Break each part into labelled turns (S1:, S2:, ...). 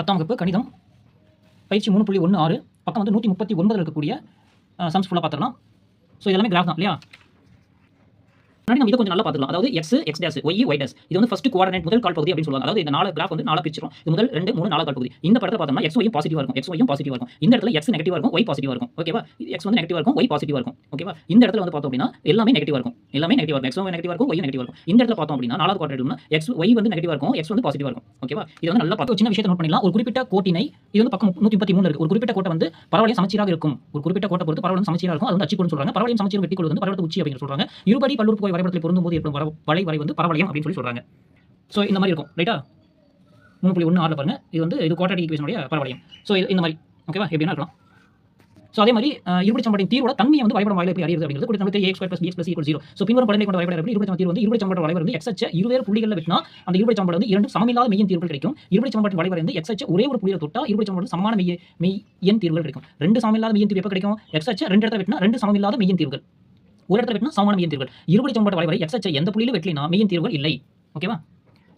S1: பத்தாம் வகுப்பு கணிதம். பயிற்சி மூணு புள்ளி ஒன்று ஆறு. பக்கம் வந்து நூற்றி முப்பத்தி ஒன்பதில் இருக்கக்கூடிய சம்ஸ் ஃபுல்லாக பார்த்துக்கலாம் ஸோ இதெல்லாமே கிராஃப் தான் இல்லையா? முன்னாடி நம்ம இதை கொஞ்சம் நல்லா பார்த்துக்கலாம். அதாவது x x dash y y dash இது வந்து ஃபர்ஸ்ட் குவாரனேட் முதல் கால் பகுதி அப்படின்னு சொல்லுவாங்க. அதாவது இந்த நாலு கிராஃப் வந்து நாலா பிரிச்சிரும். இது முதல் ரெண்டு மூணு நாலா கால் பகுதி. இந்த படத்தில் பார்த்தோம்னா எக்ஸ் ஒய்யும் பாசிட்டிவ் இருக்கும். எக்ஸ் ஒய்யும் பாசிட்டிவ் இருக்கும். இந்த இடத்துல எக்ஸ் நெகட்டிவ் இருக்கும் ஒய் பாசிட்டிவ் இருக்கும். ஓகேவா எக்ஸ் வந்து நெகட்டிவ் இருக்கும் ஒய் பாசிட்டிவ் இருக்கும். ஓகேவா இந்த இடத்துல வந்து பார்த்தோம் அப்படின்னா எல்லாமே நெகட்டிவ் இருக்கும். எல்லாமே நெகட்டிவ் இருக்கும். எக்ஸ் நெகட்டிவ் இருக்கும் ஒய் நெகட்டிவ் இருக்கும். இந்த இடத்துல பார்த்தோம் அப்படின்னா நாலாவது குவாட்ரேட்னா எக்ஸ் ஒய் வந்து நெகட்டிவ் இருக்கும் எக்ஸ் வந்து பாசிட்டிவ் இருக்கும். ஓகேவா இது வந்து நல்லா பார்த்து சின்ன விஷயத்தை நோட் பண்ணிடலாம். ஒரு குறிப்பிட்ட கோட்டினை இது வந்து பக்கம் நூற்றி முப்பத்தி மூணு இருக்கு. ஒரு குறிப்பிட்ட கோட்டை வந்து பரவலையும் சமச்சீராக இருக்கும். ஒரு குறிப்பிட்ட கோட்டை பொறுத்து பரவலும் சமச்சீராக இருக்கும். அது வந்து அச்சுக்கோன்னு சொல்றாங்க. பரவலையும் சமச்சீர் வெட்டி கொள்வது வந்து பரவலத்து உச்சி அப்படின்னு சொல்றாங்க. இருபடி பல்லுறுப்பு வரைபடத்தில் பொருந்தும்போது ஏற்படும் வர- வலை வரை வந்து பரவளையம் அப்படின்னு சொல்லி சொல்கிறாங்க ஸோ இந்த மாதிரி இருக்கும் ரைட்டா மூணு புள்ளி ஒன்று ஆறில் பாருங்கள் இது வந்து இது குவாட்ரேட்டிக் ஈக்குவேஷனுடைய பரவளையம். ஸோ இந்த மாதிரி ஓகேவா எப்படின்னா இருக்கலாம். ஸோ அதே மாதிரி இருபடி சம்பளத்தின் தீர்வோட தன்மையை வந்து வரைபடம் வாயில எப்படி அறியுது அப்படிங்கிறது கொடுத்து நம்ம x plus BS plus equal zero so பின்வரும் படங்களை கொண்ட வரைபடம் எப்படி? இருபடி தீர்வு வந்து இருபடி சம்பட்ட வளைவர் வந்து எக்ஸச்ச இருவேறு புள்ளிகளில் வெட்டினா அந்த இருபடி சம்பளம் வந்து இரண்டு சமமில்லாத மெய்யின் தீர்வுகள் கிடைக்கும். இருபடி சம்பளத்தின் வளைவர் வந்து எக்ஸச்ச ஒரே ஒரு புள்ளியில் தொட்டா இருபடி சம்பளம் சமமான மெய்ய மெய்யன் தீர்வுகள் கிடைக்கும். ரெண்டு சமமில்லாத மெய்யின் தீர்வு எப்போ கிடைக்கும்? எக்ஸச்ச ரெண்டு இடத்துல வெட்டினா ரெண்டு சமமில்லாத மெய்யின் தீர்வுகள். ஒரு இடத்துல வெட்டினா சமமான மெய்யின் தீர்வுகள். இருபடி சம்பட்ட வளைவரை எக்ஸச்ச எந்த புள்ளியில் வெட்டினா மெய்யின் தீர்வுகள் இல்லை. ஓகேவா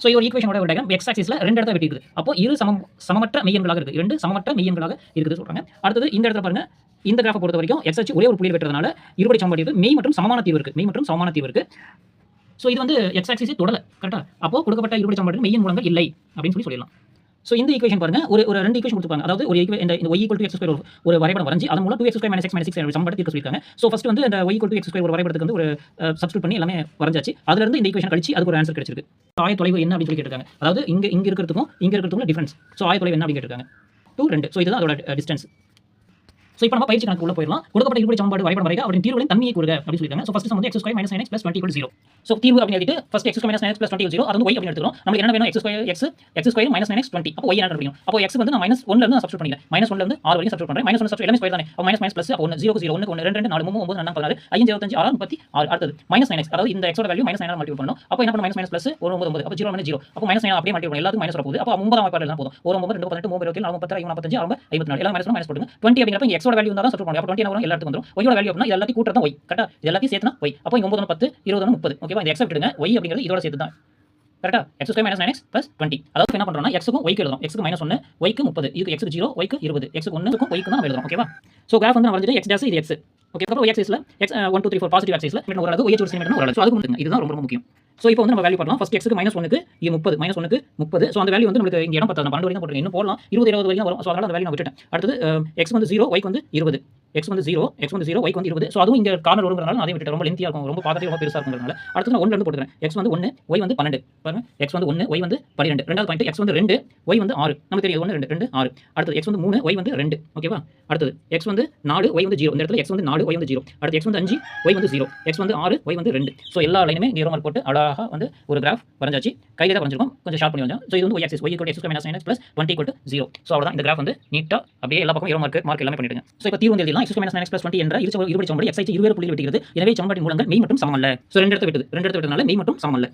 S1: ஸோ இது ஒரு ஈக்குவேஷனோட ஒரு டயக்ராம் எக்ஸ் ஆக்சிஸில் ரெண்டு இடத்துல வெட்டி இருக்குது அப்போ இரு சமம் சமமற்ற மெய்யன்களாக இருக்குது ரெண்டு சமமற்ற மெய்யன்களாக இருக்குது சொல்றாங்க. அடுத்தது இந்த இடத்துல பாருங்க இந்த கிராஃபை பொறுத்த வரைக்கும் எக்ஸ் அச்சு ஒரே ஒரு புள்ளியில் வெட்டுறதுனால இருபடி சமன்பாடு இருக்குது மெய் மற்றும் சமமான தீர்வு இருக்குது மெய் மற்றும் சமமான தீர்வு இருக்குது ஸோ இது வந்து எக்ஸ் ஆக்சிஸை தொடல. கரெக்டாக அப்போ கொடுக்கப்பட்ட இருபடி சமன்பாடு மெய்யின் மூலங்கள் இல்லை அப்படின்னு சொல்லி சொல்லிடலாம். ஸோ இந்த ஈக்குவேஷன் பாருங்க ஒரு ஒரு ரெண்டு ஈக்குவேஷன் கொடுத்துருப்பாங்க. அதாவது ஒரு இந்த இந்த y ஸ்கொயர் ஒரு வரைபடம் வரைஞ்சி அதன் மூலம் two x square minus x minus six சம்பளத்தை தீர்க்க சொல்லியிருக்காங்க. ஸோ ஃபஸ்ட் வந்து இந்த y equal to x square ஒரு வரைபடத்துக்கு வந்து ஒரு சப்ஸ்டியூட் பண்ணி எல்லாமே வரைஞ்சாச்சு. அதுலேருந்து இந்த ஈக்குவேஷன் கழிச்சு அதுக்கு ஒரு ஆன்சர் கிடைச்சிருக்கு. ஆய தொலைவு என்ன அப்படின்னு சொல்லி கேட்டிருக்காங்க. அதாவது இங்கே இங்கே இருக்கிறதுக்கும் இங்கே இருக்கிறதுக்கும் டிஃபரன்ஸ் ஸோ ஆய தொலைவு என்ன அப்படின்னு கேட்டிருக்காங்க. டூ ரெண்டு. ஸோ இதுதான் அதோட டிஸ்டன்ஸ் ஸோ இப்போ நம்ம பயிற்சி கணக்கு உள்ள போயிடலாம். கொடுக்கப்பட்ட இருபடி சமன்பாடு வரைபடம் வரைக அவரின் தீர்வுகளின் தன்மையை கூறுக அப்படின்னு சொல்லியிருக்காங்க. ஸோ ஃபர்ஸ்ட் சம் வந்து x square minus nine x plus twenty zero so தீர்வு அப்படின்னு எழுதிட்டு first x minus nine plus twenty zero அது வந்து ஒய் அப்படின்னு எடுத்துக்கிறோம். நமக்கு என்ன வேணும்? X square x x square minus nine x twenty அப்போ ஒய் என்ன கிடைக்கும் அப்போ எக்ஸ் வந்து நான் மைனஸ் ஒன்ல இருந்து சப்ஸ்ட் பண்ணிக்கிறேன். மைனஸ் ஒன்ல இருந்து ஆறு வரைக்கும் சப்ஸ்ட் பண்ணுறேன் மைனஸ் ஒன் சப்ஸ்ட் எல்லாமே ஸ்கொயர் தானே? அப்போ மைனஸ் மைனஸ் பிளஸ் ஒன்று ஜீரோ ஜீரோ ஒன்று ஒன்று ரெண்டு ரெண்டு நாலு மூணு ஒன்பது ரெண்டு பதினாறு ஐந்து இருபத்தஞ்சு ஆறு முப்பத்தி ஆறு. அடுத்தது மைனஸ் நைன் எக்ஸ் அதாவது இந்த எக்ஸோட வேல்யூ மைனஸ் நைன் மல்டிபிள் பண்ணணும். அப்போ என்ன பண்ண மைனஸ் மைனஸ் ப்ளஸ் ஒரு ஒன்பது ஒன்பது. அப்போ ஜீரோ மைனஸ் ஜீரோ அப்போ மைனஸ் நைன் அப்படியே மல்டிபிள் எல்லாத்துக்கும் மைனஸ் போகுது அப்போ ஒன்பதாம் வாய்ப்பாடு எல்லாம் போதும்? ஒரு ஒன்பது ரெண்டு பதினெட்டு மூணு இருபத்தி நாலு முப்பத்தி ஐம்பத்தஞ்சு ஆறு ஐம்பத்தி நாலு. எல்லாம் மைனஸ் மைனஸ் போடுங்க டுவெண்ட்டி அப்படிங்கிறப்ப இங்க எக்ஸோட வேல்யூ இருந்தால் தான் சப்ஸ்ட் பண்ணுவோம் அப்போ டுவெண்ட்டி வரும்? எல்லாத்துக்கும் வந்துடும் ஒய்யோட வேல்யூ அப்படின்னா எல்லாத்தையும் கூட்டுறது ஒய் கரெக்டாக எல்லாத்தையும் சேர்த்துனா ஒய் அப்போ இங்கே ஒன்பது பத்து இருபது முப்பது. ஓகேவா இந்த எக்ஸ் விட்டுடுங்க. ஒய் அப்படிங்கிறது இதோட சேர்த்து தான். கரெக்டா x square minus nine x plus twenty அதாவது என்ன பண்ணுறோம்னா எக்ஸுக்கும் ஒய்க்கு எழுதும் எக்ஸ்க்கு மைனஸ் ஒன்று ஒய்க்கு முப்பது. இதுக்கு எக்ஸுக்கு ஜீரோ ஒய்க்கு இருபது. எக்ஸ்க்கு ஒன்றுக்கும் ஒய்க்கு தான் எழுதுறோம் ஓகேவா ஸோ கிராஃப் வந்து நான் வரைஞ்சிட்டு எக்ஸ் டேஸ் இது எக்ஸ் ஓகே அப்புறம் y ஆக்சிஸ்ல x one two three four positive ஆக்சிஸ்ல ஒரு அளவு ஒய் ஒரு சினிமேட் ஒரு அளவு ஸோ அதுக்கு மட்டும் இதுதான் ரொம்ப ரொம்ப முக்கியம். ஸோ இப்போ வந்து நம்ம வேல்யூ பண்ணலாம் ஃபஸ்ட் எக்ஸுக்கு மைனஸ் ஒன்றுக்கு இது முப்பது. மைனஸ் ஒன்றுக்கு முப்பது. ஸோ அந்த வேல்யூ வந்து நம்மளுக்கு இங்கே இடம் பத்தாது நான் பன்னெண்டு வரைக்கும் போட்டுருக்கேன் இன்னும் போடலாம். இருபது இருபது வரைக்கும் வரும். ஸோ அதனால் அந்த வேல்யூ நான் விட்டுட்டேன். அடுத்தது uh, எக்ஸ் வந்து ஜீரோ ஒய்க்கு வந்து இருபது. எக்ஸ் வந்து ஜீரோ எக்ஸ் வந்து ஜீரோ ஒய்க்கு வந்து இருபது ஸோ அதுவும் இங்கே கார்னர் வருங்கிறனால நான் விட்டுட்டு ரொம்ப லென்த்தியாக இருக்கும் ரொம்ப பார்க்கறதுக்கு ரொம்ப பெருசாக இருக்குங்கிறனால அடுத்து நான் ஒன்று போட்டுக்கிறேன் எக்ஸ் வந்து ஒன்று ஒய் வந்து பன்னெண்டு பாருங்க எக்ஸ் வந்து ஒன்று ஒய் வந்து பன்னிரெண்டு ரெண்டாவது பாயிண்ட் எக்ஸ் வந்து ரெண்டு ஒய் வந்து ஆறு நமக்கு தெரியும் ஒன்று ரெண்டு ரெண்டு ஆறு அடுத்தது எக்ஸ் வந்து மூணு ஒய் வந்து ரெண்டு ஓகேவா அடுத்தது எக்ஸ் வந்து நாலு ஒய் வந்து ஜீரோ இந்த இடத்துல எக்ஸ் வந்து நாலு ஒய் வந்து ஜீரோ அடுத்து எக்ஸ் வந்து அஞ்சு ஒய் வந்து ஜீரோ எக்ஸ் வந்து ஆறு ஒய் வந்து ரெண்டு ஸோ எல்லா லைனுமே ஜீரோ மார்க் போட்டு அழகாக வந்து ஒரு கிராஃப் வரைஞ்சாச்சு கையில் தான் வரைஞ்சிருக்கோம் கொஞ்சம் ஷார்ப் பண்ணி வந்தோம் ஸோ இது வந்து ஒய் ஆக்சிஸ் ஒய் கூட x minus minus plus twenty equal zero so அவ்வளோதான் இந்த கிராஃப் வந்து நீட்டாக அப்படியே எல்லா பக்கம் ஏரோ மார்க் மார்க் எல்லாமே பண்ணிடுங்க ஸோ இப்போ தீர்வு வந்து எழுதலாம் எக்ஸ் மைனஸ் டுவெண்ட்டி என்ற இருபடி எக்ஸ் இருவேறு புள்ளியில் வெட்டுகிறது. எனவே சமன்பாட்டின் மூலங்கள் மெய் சமம் அல்ல ஸோ ரெண்டு இடத்துல ரெண்டு இடத்துல வெட்டனால மெய் மற்றும் சமம் அல்ல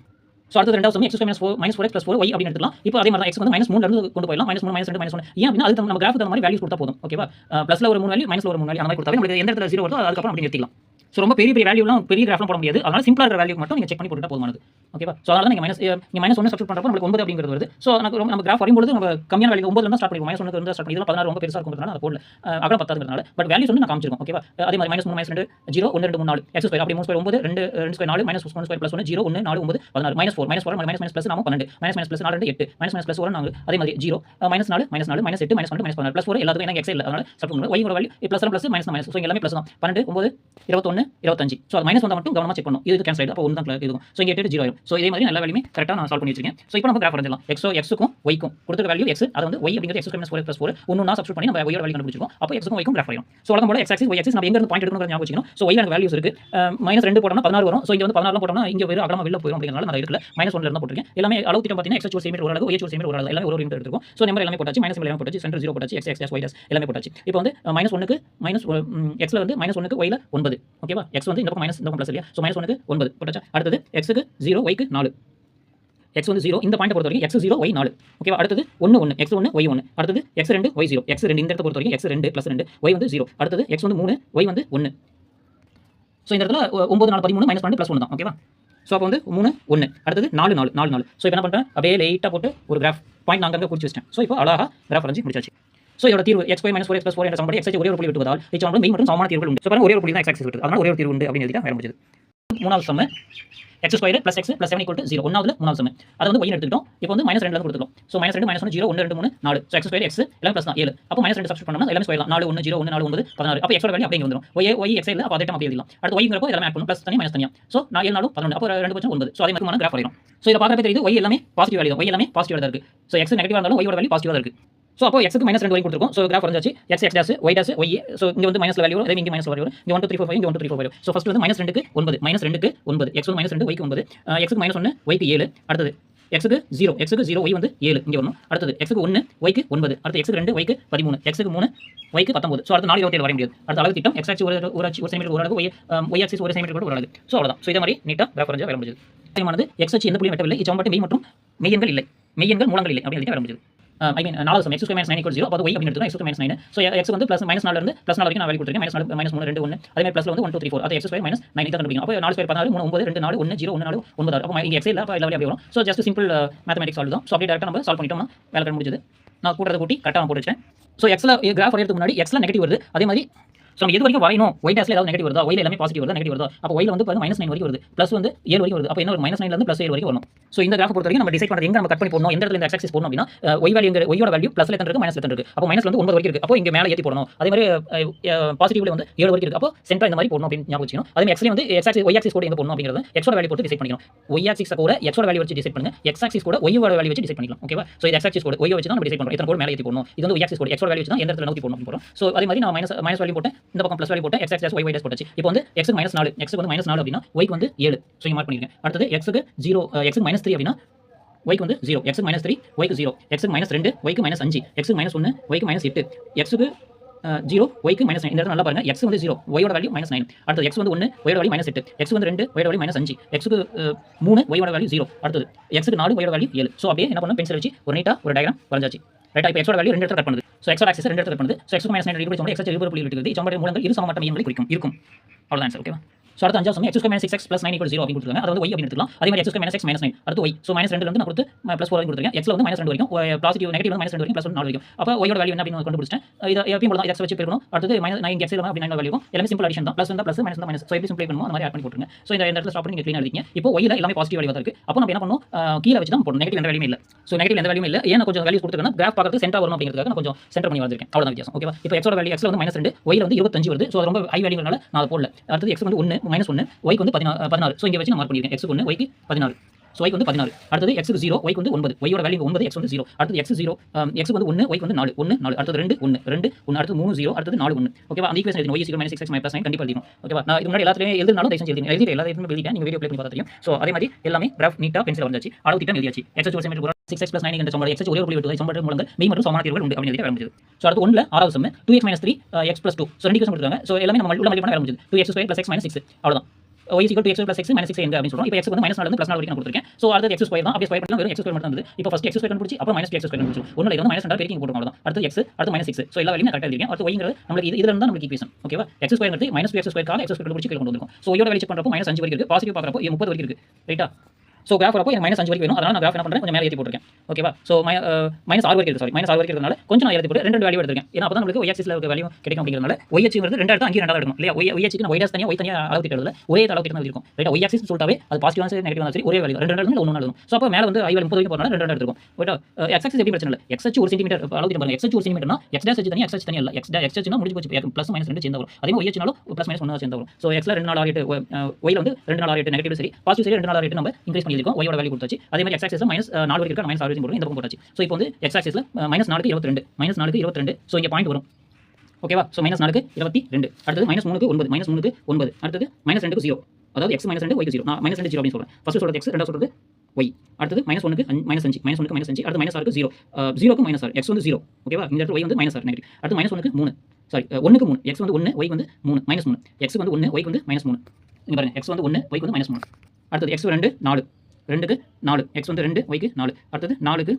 S1: ஸோ ரெண்டாவது சமயம் x minus four minus four x plus four y அப்படின்னு எடுத்துக்கலாம். இப்போ அதே மாதிரி எக்ஸ் வந்து மைனஸ் இருந்து கொண்டு போயிடலாம். மைனஸ் மூணு மைனஸ் ரெண்டு மைனஸ் ஒன்று ஏன் அப்படின்னா அதுக்கு நம்ம கிராஃப் மாதிரி வேல்யூஸ் கொடுத்தா போதும். ஓகேவா ப்ளஸ்ல ஒரு மூணு வேல்யூ மைனஸ்ல ஒரு மூணு வேல்யூ அந்த மாதிரி எந்த இடத்துல ஜீரோ வருதோ அதுக்கப்புறம் அப்படி நிறுத்திக்கலாம் ஸோ ரொம்ப பெரிய பெரிய வேல்யூலாம் பெரிய கிராஃப்லாம் போட முடியாது. அதனால சிம்பிளாக இருக்கிற வேல்யூ மட்டும் நீங்கள் செக் பண்ணி போட்டுட்டா போதுமானது. ஓகேவா ஸோ அதனால நீங்கள் மைனஸ் நீங்கள் மைனஸ் ஒன்று சப்ஸ்ட் பண்ணுறப்போ நம்மளுக்கு ஒன்பது அப்படிங்கிறது வருது. ஸோ நமக்கு ரொம்ப நம்ம கிராஃப் வரும்போது நம்ம கம்மியான வேல்யூ ஒன்பதுல தான் ஸ்டார்ட் பண்ணிடுவோம். மைனஸ் ஒன்று ஸ்டார்ட் பண்ணி இதெல்லாம் பதினாறு ரொம்ப பெருசாக இருக்கிறதுனால அதை போடல. அஹ் அகலம் பத்தாதுங்கிறதுனால. பட் வேல்யூஸ் வந்து நான் காமிச்சிருக்கோம். ஓகேவா அதே மாதிரி மைனஸ் மூணு மைனஸ் ரெண்டு ஜீரோ ஒன்று ரெண்டு மூணு நாலு. எக்ஸ் ஸ்கொயர் அப்படி மூணு ஸ்கொயர் ஒன்பது ரெண்டு ரெண்டு ஸ்கொயர் நாலு மைனஸ் ஒன் ஸ்கொயர் ப்ளஸ் ஒன்று ஜீரோ ஒன்று நாலு ஒன்பது பதினாறு. Minus four minus four minus minus plus நாம பன்னெண்டு. மைனஸ் மைனஸ் ப்ளஸ் நாலு ரெண்டு எட்டு. மைனஸ் மைனஸ் ப்ளஸ் ஒரு நாலு. அதே மாதிரி ஜீரோ மைனஸ் நாலு மைனஸ் நாலு மைனஸ் எட்டு மைனஸ் ஒன்று மைனஸ் பதினாறு. ப்ளஸ் ஃபோர் எல்லாத்துக்கும் எனக்கு எக்ஸ் இல்லை. அதனால் சப்ஸ்ட் பண்ணுவோம் ஒய்யோட value plus plus minus minus so எல்லாமே ப்ளஸ் தான். பன்னெண்டு ஒன்பது இருபத்தொன்று ஒன்று இருபத்தஞ்சு. ஸோ அது மைனஸ் வந்தால் மட்டும் கவனமாக செக் பண்ணும் இது கேன்சல் ஆகிடும் அப்போ ஒன்று தான் இருக்கும் ஸோ இங்கே எட்டு ஜீரோ ஆயிடும். ஸோ இதே மாதிரி எல்லா வேலையுமே கரெக்டாக நான் சால்வ் பண்ணி வச்சிருக்கேன். ஸோ இப்போ நம்ம கிராஃப் வரைஞ்சலாம் எக்ஸோ எக்ஸுக்கும் ஒய்க்கும் கொடுத்துருக்க வேல்யூ எக்ஸ் அது வந்து ஒய் அப்படிங்கிறது x minus four plus four ஒன்று நான் சப்ஸ்ட் பண்ணி நம்ம ஒய்யோட வேல்யூ கண்டுபிடிச்சிருக்கோம் அப்போ எக்ஸுக்கும் ஒய்க்கும் கிராஃப் வரையும். ஸோ வழக்கம் போல எக்ஸ் ஆக்சிஸ் ஒய் ஆக்சிஸ் நம்ம எங்கிருந்து பாயிண்ட் எடுக்கணும் ஞாபகம் வச்சுக்கணும். ஸோ ஒய் எனக்கு வேல்யூஸ் இருக்குது மைனஸ் ரெண்டு போட்டோம்னா பதினாறு வரும். ஸோ இங்கே வந்து பதினாறு போட்டோம்னா இங்கே வெறும் அகலமாக வெளில போயிடும் அப்படிங்கிறனால நான் இருக்கல மைனஸ் ஒன்ல இருந்தால் போட்டிருக்கேன். எல்லாமே அளவு திட்டம் பார்த்தீங்கன்னா எக்ஸ் ஒரு சேமீட்டர் ஒரு அளவு ஒய் ஒரு சேமீட்டர் ஒரு அளவு எல்லாமே ஒரு யூனிட் எடுத்துருக்கும். ஸோ நம்பர் எல்லாமே போட்டாச்சு. மைனஸ் எல்லாமே போட்டாச்சு. சென்டர் ஜீரோ போட்டாச்சு. எக்ஸ் எக்ஸ் ஒய் எல்லாமே போட்டாச்சு. இப்போ வந்து மைனஸ் ஒன்றுக்கு மைனஸ் எக்ஸில் வந்து மைனஸ் ஒன்றுக்கு ஒயில் ஒன்பது. ஓகேவா எக்ஸ் வந்து இந்த பக்கம் மைனஸ் இந்த பக்கம் ப்ளஸ் இல்லையா? ஸோ மைனஸ் ஒன்னுக்கு ஒன்பது. போட்டாச்சா? அடுத்தது எக்ஸுக்கு ஜீரோ ஒய்க்கு நாலு. எக்ஸ் வந்து ஜீரோ இந்த பாயிண்ட் பொறுத்த வரைக்கும் எக்ஸ் ஜீரோ ஒய் நாலு. ஓகேவா அடுத்தது ஒன்று ஒன்று எக்ஸ் ஒன்று ஒய் ஒன்று அடுத்தது எக்ஸ் ரெண்டு ஒய் ஜீரோ எக்ஸ் ரெண்டு இந்த இடத்த பொறுத்த வரைக்கும் எக்ஸ் ரெண்டு ப்ளஸ் ரெண்டு. ஒய் வந்து ஜீரோ அடுத்தது எக்ஸ் வந்து மூணு ஒய் வந்து ஒன்று ஸோ இந்த இடத்துல ஒம்பது ஒன்பது நாலு பதிமூணு மைனஸ் பன்னெண்டு ப்ளஸ் ஒன்று தான் ஓகேவா ஸோ அப்போ வந்து மூணு ஒன்று அடுத்தது நாலு நாலு நாலு நாலு. ஸோ இப்போ என்ன பண்ணுறேன் அப்படியே லைட்டாக போட்டு ஒரு கிராஃப் பாயிண்ட் நாங்கள் அங்கே குறிச்சு வச்சிட்டேன். ஸோ இப்போ அழகாக கிராஃப் வரைஞ்சி முடிச்சாச்சு. ஸோ இதோட தீர்வு x y minus four x four என்ற சமன்பாடு எக்ஸ் ஒரே ஒரு புள்ளி விட்டுவதால் இச்சமன்பாடு மெயின் மற்றும் சமமான தீர்வு உண்டு. ஸோ ஒரே ஒரு புள்ளி தான் எக்ஸ் ஆக்சிஸ் விட்டு அதனால் ஒரே ஒரு தீர்வு உண்டு அப்படின்னு எழுதிட்டா வேற முடிஞ்சது. மூணாவது சம்ம x square plus x plus seven equal zero ஒன்றாவது மூணாவது சம்ம அதை வந்து ஒய் எடுத்துக்கிட்டோம். இப்போ வந்து மைனஸ் ரெண்டு கொடுத்துருக்கோம் ஸோ மைனஸ் ரெண்டு மைனஸ் ஒன்று ஜீரோ ஒன்று ரெண்டு மூணு நாலு. ஸோ எக்ஸ் ஸ்கொயர் எக்ஸ் எல்லாம் ப்ளஸ் தான் ஏழு. அப்போ மைனஸ் ரெண்டு சப்ஸ்ட் பண்ணோம்னா எல்லாமே ஸ்கொயர் தான் நாலு ஒன்று ஜீரோ ஒன்று நாலு ஒன்பது பதினாறு. அப்போ எக்ஸோட வேல்யூ அப்படிங்க வந்துடும் ஒய் ஒய் எக்ஸ் இல்லை அப்போ அதே அப்படி எழுதலாம் அடுத்து ஒய்ங்கிறப்போ எல்லாமே ஆட் பண்ணும். ப்ளஸ் தனி மைனஸ் தனியாக ஸோ நாலு நாலு பதினொன்று அப்போ ரெண்டு பட்சம் ஒன்பது. ஸோ அதே மாதிரி கிராஃப் வரையும் ஸோ இதை பார்க்குறப்ப தெரியுது ஒய் எல்லாமே பாசிட்டிவ் வேல்யூ ஒய் எல்லாமே பாசிட்டிவாக தான் இருக்குது ஸோ எக்ஸ் நெகட்டிவாக இருந்தாலும் ஒய்யோட வேல்யூ பாசிட்டிவாக தான் இருக்குது ஸோ அப்போ எக்ஸ்க்கு மைனஸ் ரெண்டு வரைக்கும் கொடுத்துருக்கும். So graph வரைஞ்சாச்சு x x dash y dash y so இங்கே வந்து மைனஸ் வேல்யூ அதே இங்கே மைனஸ் வேல்யூ இங்கே ஒன் டூ த்ரீ ஃபோர் இங்கே one two three four five so first வந்து மைனஸ் ரெண்டுக்கு ஒன்பது. மைனஸ் ரெண்டுக்கு ஒன்பது. எக்ஸ் மைனஸ் ரெண்டு ஒய்க்கு ஒன்பது. எக்ஸ்க்கு மைனஸ் ஒன்று ஒய்க்கு ஏழு. அடுத்தது எக்ஸுக்கு ஜீரோ எக்ஸுக்கு ஜீரோ ஒய் வந்து ஏழு. இங்கே வரணும். அடுத்தது எக்ஸுக்கு ஒன்று ஒய்க்கு ஒன்பது. அடுத்து எக்ஸுக்கு ரெண்டு ஒய்க்கு பதிமூணு. எக்ஸுக்கு மூணு ஒய்க்கு பத்தொம்பது ஸோ அடுத்து நாலு இருபத்தி வர முடியாது. அடுத்த அளவு திட்டம் எக்ஸ் ஆக்சி ஒரு ஒரு ஆட்சி ஒரு சென்டிமீட்டர் ஒரு அளவு ஒய் ஒய் ஆக்சிஸ் ஒரு சென்டிமீட்டர் கூட ஒரு அளவு ஸோ அவ்வளோதான் ஸோ இதே மாதிரி நீட்டாக கிராஃப் வரைஞ்சா வர முடியுது முக்கியமானது எக்ஸ் ஆட்சி எந்த புள்ளியும் வெட்டவில்லை. இச்சமன்பாட்டு மெய் மற்றும் மெய்யங்கள் இல்லை. மெய்யங்கள் மூலங்கள் இல்லை. அப்படின்னு வர முடியுது ஐ மீன் நாலு sum x square minus nine equal zero அப்போ ஒய் அப்படின்னு எடுத்துக்கோ x minus nine so x வந்து ப்ளஸ் மைனஸ் நாலு இருந்து ப்ளஸ் நாலு வரைக்கும் நான் வேலை கொடுத்துருக்கேன். மைனஸ் நாலு மைனஸ் மூணு ரெண்டு ஒன்று அதே மாதிரி ப்ளஸ் வந்து ஒன் டூ த்ரீ ஃபோர் அது எக்ஸ் ஸ்கொயர் மைனஸ் நைன் தான் கண்டுபிடிக்கும் அப்போ நாலு ஸ்கொயர் பதினாலு மூணு ஒன்பது ரெண்டு நாலு ஒன்று ஜீரோ ஒன்று நாலு ஒன்பது அப்போ இங்கே எக்ஸ் இல்லை அப்போ எல்லா அப்படியே வரும். So just simple mathematics solve தான். ஸோ அப்படி டேரக்டாக நம்ம சால்வ் பண்ணிட்டோம்னா வேலை கண்டு முடிஞ்சது. நான் கூட்டுறதை கூட்டி கரெக்டாக போட்டு வச்சேன். ஸோ எக்ஸில் கிராஃப் வரையிறதுக்கு முன்னாடி எக்ஸில் நெகட்டிவ் வருது. அதே மாதிரி ஸோ நம்ம எது வரைக்கும் வரையணும்? ஒயிட் டேஸ்ல ஏதாவது நெகட்டிவ் வருதா? ஒயில் எல்லாமே பாசிட்டிவ் வருதா? நெகட்டிவ் வருதா? அப்போ ஒயில் வந்து பாருங்க மைனஸ் நைன் வரைக்கும் வருது. ப்ளஸ் வந்து ஏழு வரைக்கும் வருது. அப்போ என்ன ஒரு மைனஸ் நைன்ல இருந்து ப்ளஸ் ஏழு வரைக்கும் வரும் ஸோ இந்த கிராஃப் பொறுத்த வரைக்கும் நம்ம டிசைட் பண்ணுறது எங்க நம்ம கட் பண்ணி போடணும்? எந்த இடத்துல இந்த எக்ஸஸ் போடணும் அப்படின்னா ஒய் வேல்யூ ஒய்யோட வேல்யூ ப்ளஸ் எத்தனை இருக்கு? மைனஸ் எத்தனை இருக்கு? அப்போ மைனஸ் வந்து ஒன்பது வரைக்கும் இருக்கு. அப்போ இங்கே மேலே ஏற்றி போடணும். அதே மாதிரி பாசிட்டிவ்ல வந்து ஏழு வரைக்கும் இருக்கு. அப்போ சென்டர் இந்த மாதிரி போடணும் அப்படின்னு ஞாபகம் வச்சுக்கணும். அதே மாதிரி எக்ஸ்ல வந்து எக்ஸ் ஒய் ஆக்சிஸ் கூட எங்க போடணும் அப்படிங்கிறது எக்ஸோட வேல்யூ போட்டு டிசைட் பண்ணிக்கணும். ஒய் ஆக்சிஸ் கூட எக்ஸோட வேல்யூ வச்சு டிசைட் பண்ணுங்க. எக்ஸ் ஆக்சிஸ் கூட ஒய்யோட வேல்யூ வச்சு டிசைட் பண்ணிக்கலாம். ஓகேவா ஸோ இது எக்ஸ் ஆக்சிஸ் கூட ஒய் வச்சு தான் நம்ம டிசைட் பண்ணுறோம் இத்தனை கூட மேலே ஏற்றி போடணும்? இது வந்து ஒய் ஆக்சிஸ் கூட. எக்ஸோட வேல்யூ வச்சு தான் எந்த இடத்துல நோக்கி போடணும் போகிறோம் ஸோ அதே மாதிரி நான் மைனஸ் மைனஸ் வேல்யூ போட்டேன். இந்த பக்கம் ப்ளஸ் வேல்யூ போட்டேன் எக்ஸ் ஆக்சிஸ் ஒய் ஒய் போட்டுச்சு. இப்போ வந்து எக்ஸ் மைனஸ் நாலு. எக்ஸுக்கு வந்து மைனஸ் நாலு அப்படின்னா ஒய்க்கு வந்து ஏழு. ஸோ இங்கே மார்க் பண்ணிருக்கேன். அடுத்தது எக்ஸுக்கு ஜீரோ எக்ஸுக்கு மைனஸ் த்ரீ அப்படின்னா ஒய்க்கு வந்து ஜீரோ எக்ஸுக்கு மைனஸ் த்ரீ ஒய்க்கு ஜீரோ எக்ஸுக்கு மைனஸ் ரெண்டு ஒய்க்கு மைனஸ் அஞ்சு. எக்ஸுக்கு மைனஸ் ஒன்று ஒய்க்கு மைனஸ் எட்டு. எக்ஸுக்கு ஜீரோ ஒய்க்கு மைனஸ் நைன் இந்த இடத்துல நல்லா பாருங்க. எக்ஸ் வந்து ஜீரோ ஒயோட வேல்யூ மைனஸ் நைன் அடுத்தது எக்ஸ் வந்து ஒன்று ஒயோட வேல்யூ மைனஸ் எட்டு. எக்ஸ் வந்து ரெண்டு ஒயோட வேல்யூ மைனஸ் அஞ்சு. எக்ஸுக்கு மூணு ஒயோட வேல்யூ ஜீரோ அடுத்தது எக்ஸுக்கு நாலு ஒயோட வேல்யூ ஏழு. ஸோ அப்படியே என்ன பண்ணணும்? பென்சில் வச்சு ஒரு நீட்டாக ஒரு டயக்ராம் வரைஞ்சாச்சு. ரைட்டா இப்போ எக்ஸோட வேல்யூ ரெண்டு இடத்துல கட் பண்ணுது. ஸோ எக்ஸோட ஆக்சஸ் ரெண்டு இடத்துல கட் பண்ணுது. ஸோ எக்ஸ் மைனஸ் நைன் இருபது எக்ஸ் இருபது புள்ளி இருக்குது சம்பளம் மூலங்கள் இரு சமமட்ட மையங்களை குறிக்கும். இருக்கும். அவ்வளோதான் சார் ஓகேவா ஸோ அடுத்து அஞ்சாவது சமயம் x minus six x plus nine equal zero அப்படின்னு கொடுத்துருக்காங்க. அது வந்து ஒய் அப்படின்னு எடுத்துக்கலாம். அதே மாதிரி x minus x minus nine அடுத்து ஒய் ஸோ மைனஸ் ரெண்டு வந்து நான் கொடுத்து ப்ளஸ் ஃபோர் கொடுத்துருக்கேன். எக்ஸ்ல வந்து மைனஸ் ரெண்டு வரைக்கும் பாசிட்டிவ் நெகட்டிவ் வந்து மைனஸ் ரெண்டு வரைக்கும் ப்ளஸ் நாலு வரைக்கும். அப்போ ஒயோட வேல்யூ என்ன அப்படின்னு கண்டுபிடிச்சேன் இது எப்பயும் போல தான் எக்ஸ் வச்சு பெருக்கணும். அடுத்து மைனஸ் நைன் எக்ஸ் அப்படி நைன் வேல்யூ எல்லாமே சிம்பிள் அடிஷன் தான். ப்ளஸ் வந்து ப்ளஸ் மைனஸ் மைனஸ் ஸோ எப்படி சிம்பிள் பண்ணுவோம் அந்த மாதிரி ஆட் பண்ணி போட்டுருங்க ஸோ இந்த இடத்துல ஸ்டாப் பண்ணி நீங்கள் க்ளீன் எழுதிங்க இப்போ ஒய்யில் எல்லாமே பாசிட்டிவ் வேல்யூ தான் இருக்கு. அப்போ நம்ம என்ன பண்ணணும்? கீழே வச்சு தான் போடணும். நெகட்டிவ் எந்த வேல்யூ இல்லை. ஸோ நெகட்டிவ் எந்த வேல்யூ இல்லை. ஏன்னா கொஞ்சம் வேல்யூ கொடுத்துருக்கேன் கிராஃப் பார்க்கறது சென்டர் வரும் அப்படிங்கிறதுக்காக நான் கொஞ்சம் சென்டர் பண்ணி வந்திருக்கேன். அவ்வளோ வித்தியாசம். ஓகேவா இப்போ எக்ஸோட வேல்யூ எக்ஸ்ல வந்து மைனஸ் ரெண்டு ஒய்ல வந்து இருபத்தஞ்சு வருது. ஸோ ரொம்ப ஹை வேல்யூனால நான் போடல. அடுத்து எக்ஸ் வந்து ஒன்று மைனஸ் ஒன்று ஒய்க்கு வந்து பதினாறு பதினாறு. ஸோ இங்கே வச்சு நான் மார்க் பண்ணியிருக்கேன் எக்ஸ் ஒன்று ஒய்க்கு பதினாறு. ஸோ ஒய்க்கு வந்து பதினாறு அடுத்தது எக்ஸுக்கு ஜீரோ ஒய்க்கு வந்து ஒன்பது. ஒய்யோட வேல்யூ ஒன்பது எக்ஸ் வந்து ஜீரோ அடுத்தது எக்ஸ் ஜீரோ எக்ஸ் வந்து ஒன்று ஒய்க்கு வந்து நாலு. ஒன்று நாலு. அடுத்தது ரெண்டு ஒன்று ரெண்டு ஒன்று அடுத்து மூணு ஜீரோ அடுத்தது நாலு ஒன்று ஓகேவா அந்த ஈக்குவேஷன் ஒய் சீக்கிரம் மைனஸ் எக்ஸ் மைனஸ் நைன் கண்டிப்பாக எழுதிடும் ஓகேவா நான் இது முன்னாடி எல்லாத்தையும் எழுதினாலும் தயவு செஞ்சு எழுதி எழுதி எல்லா இடத்துல எழுதிட்டேன். நீங்கள் வீடியோ ப்ளே பண்ணி பார்த்தா தெரியும். ஸோ அதே மாதிரி எல்லாமே கிராஃப் நீட்டாக பென்சில் வந்தாச்சு அளவு திட்டம் எழுதியாச்சு. எக்ஸ் ஒரு centimetre six x plus nine என்ற சம்பளம் எக்ஸ் ஒரே புள்ளி விட்டு சம்பளம் மூலங்கள் மெய் மற்றும் சமான தீர்வுகள் உண்டு அப்படின்னு எழுதி முடிஞ்சது ஸோ அடுத்து ஒன்றில் ஆறாவது sum two x minus three x plus two so ரெண்டு கேஸ் கொடுத்துருக்காங்க. ஸோ எல்லாமே நம்ம உள்ள மாதிரி பண்ண முடிஞ்சது. Two x square plus x minus six அவ்வளோதான் y is equal to x plus x minus 6 எங்க அப்படின்னு சொல்றோம். இப்போ x வந்து மைனஸ் நாலு பிளஸ் நாலு வரைக்கும் நான் கொடுத்துருக்கேன். ஸோ அடுத்து x ஸ்கொயர் தான். அப்படியே ஸ்கொயர் பண்ணலாம். வெறும் x ஸ்கொயர் மட்டும் வந்து இப்போ ஃபர்ஸ்ட் x ஸ்கொயர் கண்டுபிடிச்சி அப்புறம் மைனஸ் x ஸ்கொயர் கண்டுபிடிச்சு. ஒன்றும் இது வந்து மைனஸ் ரெண்டாவது பெருக்கி போட்டு அவ்வளோதான் அடுத்து x அடுத்து மைனஸ் சிக்ஸ் ஸோ எல்லா வேலையும் கரெக்டாக இருக்கேன் அடுத்து yங்கிறது நம்மளுக்கு இது இதுல இருந்தா நம்மளுக்கு ஈக்குவேஷன் ஓகேவா x square minus x square x square கண்டுபிடிச்சி கொண்டு வந்திருக்கும். ஸோ யோட வேலை செக் பண்ணுறப்போ மைனஸ் அஞ்சு வரைக்கும் இருக்கு. பாசிட்டிவ் பார்க்குறப்போ முப்பது வரைக்கும் இருக்கு. ரைட்டா ஸோ கிராஃப் வரப்போ எனக்கு மைனஸ் அஞ்சு வரைக்கும் வேணும். அதனால் நான் கிராஃப் என்ன பண்ணுறேன் கொஞ்சம் மேலே ஏற்றி போட்டிருக்கேன். ஓகேவா ஸோ மைனஸ் ஆறு வரைக்கும் சாரி மைனஸ் ஆறு வரைக்கும் இருக்கிறதுனால கொஞ்சம் நான் ஏற்றி போட்டு ரெண்டு வேல்யூ எடுத்திருக்கேன். ஏன்னா அப்போ நம்மளுக்கு ஒய் ஆக்சிஸில் இருக்க வேல்யூ கிடைக்கும் அப்படிங்கிறதுனால ஒய் அச்சுங்கிறது ரெண்டு இடத்து அங்கேயும் ரெண்டாவது எடுக்கும் இல்லையா? ஒய் ஒய் அச்சுக்கு நான் ஒய் டேஸ் தனியாக ஒய் தனியாக அளவு திட்டம் எழுதல. ஒரே அளவு திட்டம் இருக்கும் ரைட்டா ஒய் ஆக்சிஸ் சொல்லிட்டாவே அது பாசிட்டிவ் சரி நெகட்டிவ் சரி ஒரே வேல்யூ ரெண்டு ரெண்டு ஒன்று எழுதணும். ஸோ அப்போ மேலே வந்து ஐ முப்பது வரைக்கும் போகிறனால ரெண்டு ரெண்டு எடுத்துக்கும் ரைட்டா எக்ஸ் ஆக்சிஸ் எப்படி பிரச்சனை இல்லை? எக்ஸ் ஒரு சென்டிமீட்டர் அளவு திட்டம் பாருங்க. எக்ஸ் ஒரு சென்டிமீட்டர்னா எக்ஸ் டேஸ் தனியாக எக்ஸ் தனியாக இல்லை. எக்ஸ் எக்ஸ் அச்சுனா முடிஞ்சு போச்சு. ப்ளஸ் மைனஸ் ரெண்டு சேர்ந்து வரும். அதே மாதிரி ஒய் ப்ளஸ் மைனஸ் ஒன்று சேர்ந்து வரும். ஸோ எக்ஸில் ரெண்டு நாள் ஆறு எட்டு ஒயில் வந்து ரெண்டு நாள் ஆறு எட்டு நெகட்டிவ் சரி. பாசிட்டிவ் சரி ரெண்டு நாள் ஆறு எட்டு நம்ம இன்க்ரீஸ் பண்ணி பண்ணியிருக்கோம் ஒய்யோட வேல்யூ கொடுத்தாச்சு. அதே மாதிரி எக்ஸ் ஆக்சிஸ் மைனஸ் நாலு வரைக்கும் மைனஸ் ஆறு வரைக்கும் இந்த பக்கம் போட்டாச்சு. ஸோ இப்போ வந்து எக்ஸ் ஆக்சிஸில் மைனஸ் நாலுக்கு இருபத்தி ரெண்டு மைனஸ் நாலுக்கு இருபத்தி ரெண்டு ஸோ இங்கே பாயிண்ட் வரும். ஓகேவா ஸோ மைனஸ் நாலுக்கு இருபத்தி ரெண்டு அடுத்தது மைனஸ் மூணுக்கு ஒன்பது. மைனஸ் மூணுக்கு ஒன்பது. அடுத்தது மைனஸ் ரெண்டுக்கு ஜீரோ அதாவது எக்ஸ் மைனஸ் ரெண்டு ஒய்க்கு ஜீரோ நான் மைனஸ் ரெண்டு ஜீரோ அப்படின்னு சொல்கிறேன் ஃபஸ்ட்டு சொல்கிறது எக்ஸ் ரெண்டாவது சொல்கிறது ஒய் அடுத்தது மைனஸ் ஒன்று மைனஸ் அஞ்சு. மைனஸ் ஒனுக்கு மைனஸ் அஞ்சு. அடுத்து மைனஸ் ஆறு ஜீரோ ஜீரோக்கு மைனஸ் ஆறு. எக்ஸ் வந்து ஜீரோ ஓகேவா இந்த இடத்துல ஒய் வந்து மைனஸ் ஆறு. நெகட்டிவ் அடுத்து மைனஸ் ஒனுக்கு மூணு. சாரி ஒன்றுக்கு மூணு. எக்ஸ் வந்து ஒன்று ஒய் வந்து மூணு. மைனஸ் மூணு. எக்ஸ் வந்து ஒன்று ஒய்க்கு வந்து மைனஸ் மூணு. இங்கே பாருங்க. எக்ஸ் வந்து ஒன்று ஒய்க்கு வந்து மைனஸ் மூணு. அடுத்தது எக்ஸ் ரெண்டு நாலு. ரெண்டுக்கு நாலு. எக்ஸ் வந்து ரெண்டு ஒய்க்கு நாலு. அடுத்தது நாலுக்கு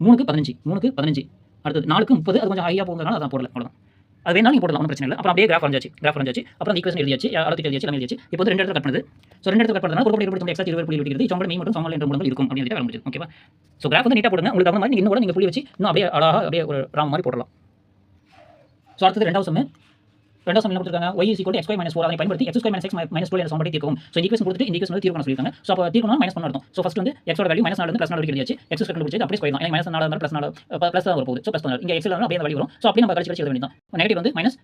S1: மூணுக்கு பதினஞ்சு. மூணுக்கு பதினஞ்சு. அடுத்தது நாலுக்கு முப்பது. அது கொஞ்சம் ஹையாக போகிறதுனால அதான் போடல. அவ்வளோதான் அது வேணாலும் நீங்கள் போடலாம் ஒன்றும் பிரச்சனை இல்லை. அப்புறம் அப்படியே கிராஃப் வந்தாச்சு கிராஃப் வந்தாச்சு அப்புறம் ஈக்குவேஷன் எழுதியாச்சு. அளவுக்கு எழுதியாச்சு. எல்லாம் எழுதியாச்சு. இப்போ ரெண்டு இடத்துல கட் பண்ணுது. ஸோ ரெண்டு இடத்துல கட் ஒரு கொடுக்கப்பட்ட இருபத்தி எக்ஸ்ட்ரா இருபது புள்ளி இருக்கிறது சம்பளம் மீன் மட்டும் சம்பளம் என்ற மூலங்கள் இருக்கும் அப்படின்னு வர முடியும் ஓகேவா ஸோ கிராஃப் வந்து நீட்டாக போடுங்க. உங்களுக்கு தகுந்த மாதிரி நீங்கள் இன்னும் கூட நீங்கள் புள்ளி வச்சு இன்னும் அப்படியே அழகாக அப்படியே ஒரு ராம் மாதிரி போடலாம். ஸோ அடுத்தது ரெண்டாவது சம்மு ரெண்டாவது சம் கொடுத்துருக்காங்க? y is equal to x square minus 4 அதை பயன்படுத்தி x square minus x minus 12 என்ற சமன்பாட்டை தீர்க்கவும். ஸோ இந்த ஈக்குவேஷன் கொடுத்துட்டு இந்த ஈக்குவேஷன் தீர்க்கணும் சொல்லியிருக்காங்க. ஸோ அப்போ தீர்க்கணும் மைனஸ் பண்ண அர்த்தம். ஸோ ஃபஸ்ட் வந்து x வேல்யூ மைனஸ் நாலு ப்ளஸ் நாலு வரைக்கும் எழுதியாச்சு ஸ்கொயர் கண்டுபிடிச்சு அப்படியே ஸ்கொயர் தான். எனக்கு மைனஸ் நாலு இருந்தாலும் ப்ளஸ் நாலு ப்ளஸ் தான் வரப்போகுது. ஸோ ப்ளஸ் நாலு இங்கே அப்படியே வேல்யூ வரும். ஸோ அப்படியே நம்ம கழிச்சு கழிச்சு எழுத வேண்டியதான் நெகட்டிவ் வந்து மைனஸ்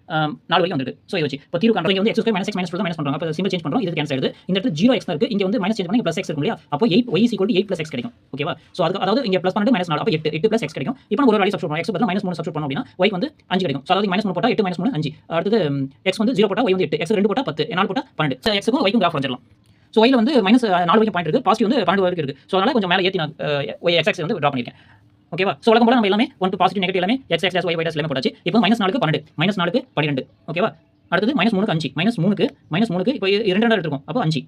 S1: நாலு வரைக்கும் வந்துருக்கு. ஸோ இது வச்சு. இப்போ தீர்வு வந்து x square minus x minus minus அப்போ சிம்பிள் சேஞ்ச் பண்ணுறோம் இது கேன்சல் ஆயிடுது. இந்த இடத்துல ஜீரோ எக்ஸ் இருக்கு. இங்கே வந்து மைனஸ் சேஞ்ச் பண்ணி ப்ளஸ் எக்ஸ் இருக்கும் இல்லையா அப்போ eight y equal eight plus x கிடைக்கும். ஓகேவா ஸோ அதாவது இங்கே ப்ளஸ் பண்ணிட்டு மைனஸ் நாலு. அப்போ எட்டு எட்டு ப்ளஸ் எக்ஸ் கிடைக்கும். இப்போ ஒரு சப்ஸ்ட் பண்ணுவோம் எக்ஸ் பதில் மைனஸ் மூணு சப்ஸ்ட் பண்ணோம் அப்படின்னா ஒய்க்கு வந்து அஞ்சு கிடைக்கும். ஸோ அதாவது மைனஸ் மூணு போட்டால் எட்டு மைனஸ் மூணு அஞ்சு. அடுத்தது எக்ஸ் வந்து ஜீரோ போட்டால் ஒய் வந்து எட்டு. எக்ஸ் ரெண்டு போட்டால் பத்து. நாலு போட்டால் பன்னெண்டு. எக்ஸுக்கும் ஒய்க்கும் கிராஃப் வரைஞ்சிடலாம். ஸோ ஒயில் வந்து மைனஸ் நாலு வரைக்கும் பாயிண்ட் இருக்குது பாசிட்டிவ் வந்து பன்னெண்டு வரைக்கும் இருக்குது ஸோ அதனால் கொஞ்சம் மேலே ஏற்றி நான் ஒய் எக்ஸ் வந்து ட்ரா பண்ணியிருக்கேன் ஓகேவா ஸோ உலகம் போல நம்ம எல்லாமே ஒன் பாசிட்டிவ் நெகட்டிவ் எல்லாமே x x y y dash எல்லாமே போட்டாச்சு. இப்போ மைனஸ் நாலுக்கு பன்னெண்டு. மைனஸ் நாலுக்கு பன்னிரெண்டு. ஓகேவா அடுத்தது மைனஸ் மூணுக்கு அஞ்சு. மைனஸ் மூணுக்கு மைனஸ் மூணுக்கு இப்போ இரண்டு ரெண்டு இருக்கும் அப்போ அஞ்சு.